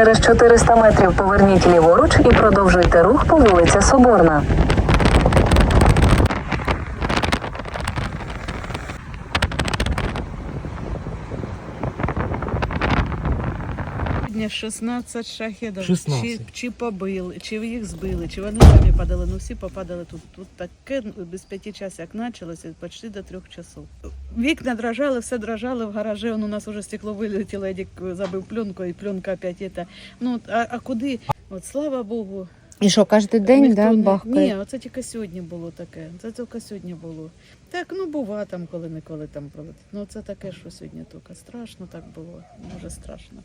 Через 400 метрів поверніть ліворуч і продовжуйте рух по вулиці Соборна. Сьогодні 16 шахедів. 16. Чи, чи побили, чи їх збили, чи вони самі падали. Ну всі попадали тут. Тут таке ну, без п'яти часів, як почалося, почти до трьох часов. Вікна дрожали, все дрожало в гаражі. Он у нас уже стекло вилетіло, Едік забив пленку, і пленка опять это. Ну, а, а куди? От слава Богу. І що, кожен день ніхто да, не- бахкає? Ні, оце тільки сьогодні було таке. Це тільки сьогодні було. Так, ну бува там, коли-неколи там пролетить. Ну це таке, що сьогодні тільки. Страшно так було, дуже страшно.